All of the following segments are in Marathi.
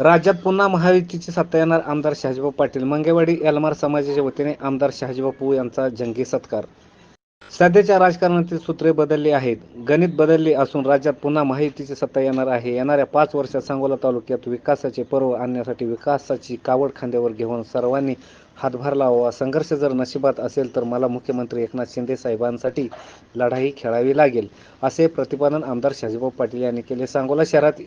राज्यात पुन्हा महायुतीची सत्ता येणार आमदार शहाजीभाऊ पाटील. मंगेवाडी एलमार समाजाच्या वतीने आमदार शहाजीबापू यांचा जंगी सत्कार. सध्याच्या राजकारणातील सूत्रे बदलली आहेत. गणित बदलली असून राज्यात पुन्हा महायुतीची सत्ता येणार आहे. येणाऱ्या पाच वर्षात सांगोला तालुक्यात विकासाचे पर्व आणण्यासाठी विकासाची कावड खांद्यावर घेऊन सर्वांनी हातभार लावावा. संघर्ष जर नशिबात असेल तर मला मुख्यमंत्री एकनाथ शिंदे साहेबांसाठी लढाई खेळावी लागेल असे प्रतिपादन आमदार शहाजीभाऊ पाटील यांनी केले. सांगोला शहरात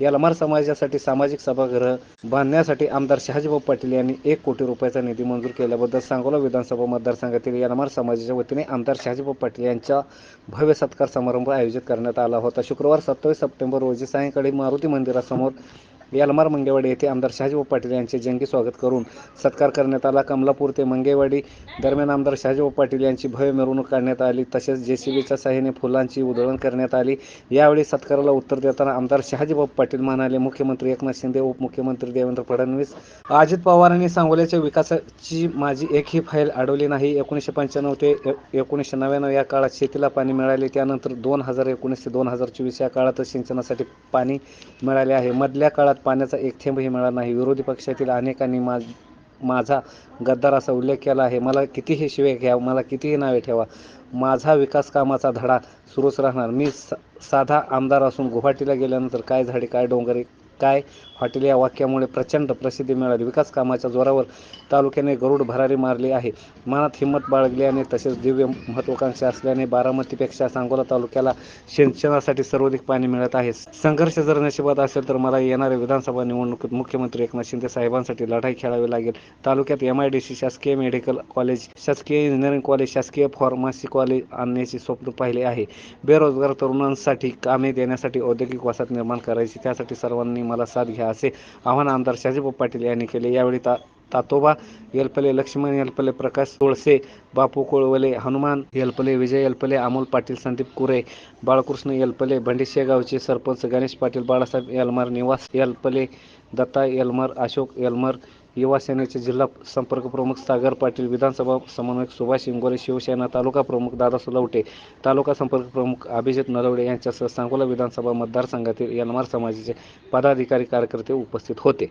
यलमार समाजासाठी सामाजिक सभागृह बांधण्यासाठी आमदार शहाजीभाऊ पाटील यांनी एक कोटी रुपयाचा निधी मंजूर केल्याबद्दल सांगोला विधानसभा मतदारसंघातील यलमार समाजाच्या वतीने आमदार शहाजीभाऊ पाटील यांच्या भव्य सत्कार समारंभ आयोजित करण्यात आला होता. शुक्रवार सत्तावीस सप्टेंबर रोजी सायंकाळी मारुती मंदिरासमोर यालमार मंगेवाडी येथे आमदार शहाजीभाऊ पाटील यांचे जंगी स्वागत करून सत्कार करण्यात आला. कमलापूर ते मंगेवाडी दरम्यान आमदार शहाजीभाऊ पाटील यांची भव्य मिरवणूक काढण्यात आली. तसेच जेसीबीच्या साह्याने फुलांची उधळण करण्यात आली. यावेळी सत्काराला उत्तर देताना आमदार शहाजीभाऊ पाटील म्हणाले मुख्यमंत्री एकनाथ शिंदे उपमुख्यमंत्री देवेंद्र फडणवीस अजित पवारांनी सांगोल्याच्या विकासाची माझी एकही फाईल अडवली नाही. एकोणीसशे पंच्याण्णव ते एकोणीसशे नव्याण्णव या काळात शेतीला पाणी मिळाले. त्यानंतर दोन हजार एकोणीस ते दोन हजार चोवीस या काळात सिंचनासाठी पाणी मिळाले आहे. मधल्या काळात पाण्याचा एक थेंबही मिळाला नाही. विरोधी पक्षातील अनेकांनी मा माझा गद्दार असा उल्लेख केला आहे. मला कितीही शिवे घ्या मला कितीही नावे ठेवा माझा विकास कामाचा धडा सुरूच राहणार. मी सा साधा आमदार असून गुवाहाटीला गेल्यानंतर काय झाडे काय डोंगरे काय? हॉटेल या वाक्यामुळे प्रचंड प्रसिद्धी मिळाली. विकास कामाच्या जोरावर तालुक्याने गरुड भरारी मारली आहे. मनात हिंमत बाळगल्याने तसेच दिव्य महत्वाकांक्षा असल्याने बारामतीपेक्षा सांगोला तालुक्याला सिंचनासाठी सर्वाधिक पाणी मिळत आहे. संघर्ष जर नशिबात असेल तर मला येणाऱ्या विधानसभा निवडणुकीत मुख्यमंत्री एकनाथ शिंदे साहेबांसाठी लढाई खेळावी लागेल. तालुक्यात एम आय डी सी शासकीय मेडिकल कॉलेज शासकीय इंजिनिअरिंग कॉलेज शासकीय फार्मसी कॉलेज आणण्याचे स्वप्न पाहिले आहे. बेरोजगार तरुणांसाठी कामे देण्यासाठी औद्योगिक वसाहत निर्माण करायची त्यासाठी सर्वांनी मला साथ घ्या असे आव्हान आमदार शहाजीबाबू पाटील यांनी केले. यावेळी ता तातोबा येलपले लक्ष्मण येलपले प्रकाश तोळसे बापू कोळवले हनुमान येलपले विजय येलपले अमोल पाटील संदीप कुरे बाळकृष्ण येलपले भंडीशेगावचे सरपंच गणेश पाटील बाळासाहेब यलमार निवास येलपले दत्ता यलमार अशोक यलमार युवा सेनेचे जिल्हा संपर्क प्रमुख सागर पाटील विधानसभा समन्वयक सुभाष इंगोरे शिवसेना तालुका प्रमुख दादा सुलवटे तालुका संपर्क प्रमुख अभिजित नलवडे यांच्यासह सांगोला विधानसभा मतदारसंघातील यनमार समाजाचे पदाधिकारी कार्यकर्ते उपस्थित होते.